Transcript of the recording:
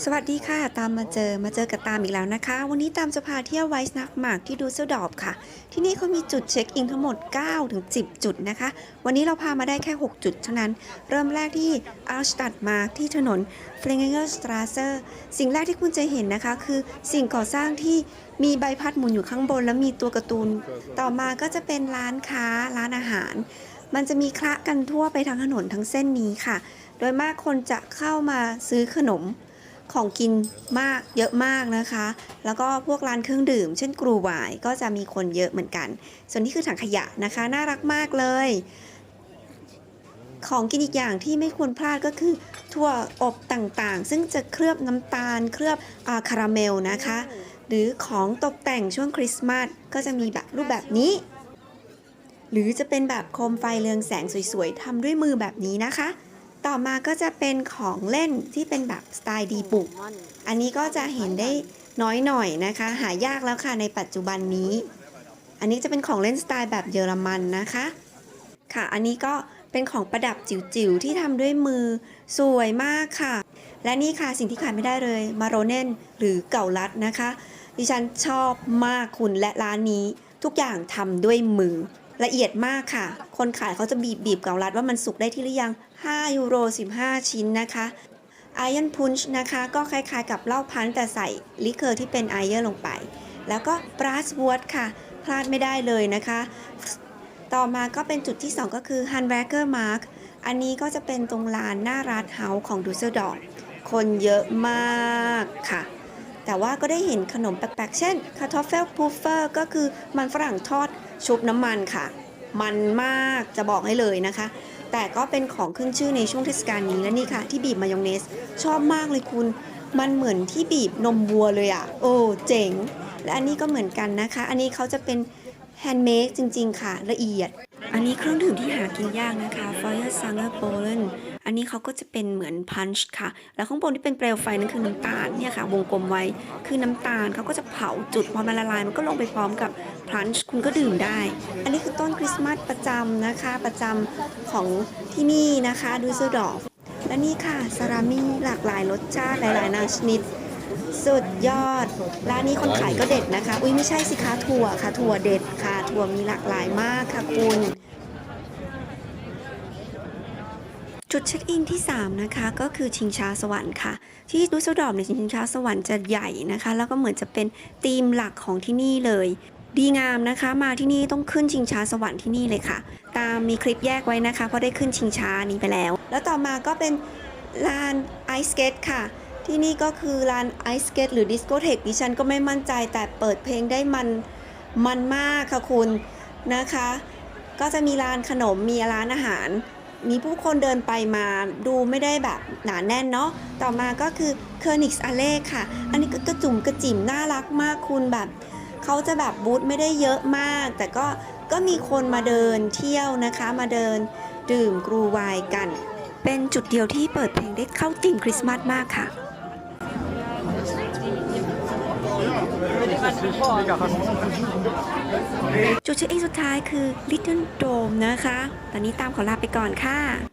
สวัสดีค่ะ ตามมาเจอมาเจอกับตามอีกแล้วนะคะ วันนี้ตามจะพาเที่ยวไวส์นักหมากที่ดูเซลดอร์ฟค่ะ ที่นี่เขามีจุดเช็คอินทั้งหมด 9 ถึง 10 จุดนะคะ วันนี้เราพามาได้แค่ 6 จุดเท่านั้น เริ่มแรกที่อัลสตัดมาที่ถนนเฟลงเกอร์สตราเซอร์สิ่งแรกที่คุณจะเห็นนะคะ คือสิ่งก่อสร้างที่มีใบพัดหมุนอยู่ข้างบน แล้วมีตัวการ์ตูน ต่อมาก็จะเป็นร้านค้าร้านอาหาร มันจะมีคละกันทั่วไปทั้งถนนทั้งเส้นนี้ค่ะ โดยมากคนจะเข้ามาซื้อขนม ของกินมากเยอะมากนะคะ แล้วก็พวกร้านเครื่องดื่ม เช่นกรูวายก็จะมีคนเยอะเหมือนกัน ส่วนนี้คือถังขยะนะคะ น่ารักมากเลย ของกินอีกอย่างที่ไม่ควรพลาดก็คือถั่วอบต่างๆ ซึ่งจะเคลือบน้ำตาล เคลือบอคาราเมลนะคะ หรือของตกแต่งช่วงคริสต์มาสก็จะมีแบบรูปแบบนี้ หรือจะเป็นแบบโคมไฟเรืองแสงสวยๆทำด้วยมือแบบนี้นะคะ ต่อมาก็จะเป็นของเล่นที่เป็นแบบสไตล์ดีบุก อันนี้ก็จะเห็นได้น้อยหน่อยนะคะ หายากแล้วค่ะในปัจจุบันนี้ อันนี้จะเป็นของเล่นสไตล์แบบเยอรมันนะคะ ค่ะ อันนี้ก็เป็นของประดับจิ๋วๆที่ทำด้วยมือสวยมากค่ะ และนี่ค่ะสิ่งที่ขาดไม่ได้เลยมาโรเนนหรือเก่าลัดนะคะ ดิฉันชอบมากคุณและร้านนี้ทุกอย่างทำด้วยมือ ละเอียดมากค่ะ คนขายเขาจะบีบบีบเกาลัดว่ามันสุกได้ที่หรือยัง 5 ยูโร 15 ชิ้นนะคะไอ o อนพุนช์นะคะ ก็คล้ายๆกับเหล้าพันแต่ใส่ลิเกอร์ที่เป็นไอเยอร์ลงไป แล้วก็บรัสว o ดค่ะ พลาดไม่ได้เลยนะคะ ต่อมาก็เป็นจุดที่ 2 ก็คือ h a n d w a g e r Mark อันนี้ก็จะเป็นตรงลานหน้าร้านเฮาส์ของดูเซลดอร์คนเยอะมากค่ะ แต่ว่าก็ได้เห็นขนมแปลกๆ เช่นคาทอฟเฟลพูฟเฟอร์ก็คือมันฝรั่งทอดชุบน้ำมันค่ะ มันมากจะบอกให้เลยนะคะ แต่ก็เป็นของขึ้นชื่อในช่วงเทศกาลนี้และนี่ค่ะ ที่บีบมายองเนส ชอบมากเลยคุณ มันเหมือนที่บีบนมวัวเลยอะ่ะ โอ้เจ๋ง และอันนี้ก็เหมือนกันนะคะ อันนี้เขาจะเป็นแฮนด์เมดจริง ๆ ค่ะ ละเอียด อันนี้เครื่องดื่มที่หากินยากนะคะ Fire Sanger b o l e n อันนี้เขาก็จะเป็นเหมือนพันช์ค่ะ แล้วข้างบนที่เป็นเปลวไฟนั่นคือน้ำตาลเนี่ยค่ะ วงกลมไว้คือน้ำตาลเขาก็จะเผาจุดพอมันละลายมันก็ลงไปพร้อมกับพันช์คุณก็ดื่มได้ อันนี้คือต้นคริสต์มาสประจำนะคะ ประจำของที่นี่นะคะดูเซดอร์ฟและนี่ค่ะซารามิหลากหลายรสชาติหลายๆนาชนิดสุดยอด ร้านนี้คนขายก็เด็ดนะคะ อุ้ยไม่ใช่สิคะถั่วค่ะ ถั่วเด็ดค่ะ ถั่วมีหลากหลายมากค่ะคุณ จุดเช็คอินที่ 3 นะคะ ก็คือชิงช้าสวรรค์ค่ะ ที่ดูสดอมในชิงช้าสวรรค์จะใหญ่นะคะ แล้วก็เหมือนจะเป็นธีมหลักของที่นี่เลย ดีงามนะคะ มาที่นี่ต้องขึ้นชิงช้าสวรรค์ที่นี่เลยค่ะ ตามมีคลิปแยกไว้นะคะเพราะได้ขึ้นชิงช้านี้ไปแล้ว แล้วต่อมาก็เป็นลานไอสเกตค่ะ ที่นี่ก็คือลานไอสเกตหรือดิสโกเทกดิฉันก็ไม่มั่นใจแต่เปิดเพลงได้มันมันมากค่ะคุณนะคะ ก็จะมีร้านขนมมีร้านอาหาร มีผู้คนเดินไปมาดูไม่ได้แบบหนาแน่นเนาะต่อมาก็คือเคอร์นิกส์อเล่ค่ะ อันนี้ก็กระจุ่มกระจิ๋มน่ารักมากคุณแบบเขาจะแบบบูธไม่ได้เยอะมาก แต่ก็ก็มีคนมาเดินเที่ยวนะคะมาเดินดื่มกรูไวน์กัน เป็นจุดเดียวที่เปิดเพลงได้เข้าธีมคริสต์มาสมากค่ะ จุดเช็คอินสุดท้ายคือ Little Dome นะคะ ตอนนี้ตามขอลาไปก่อนค่ะ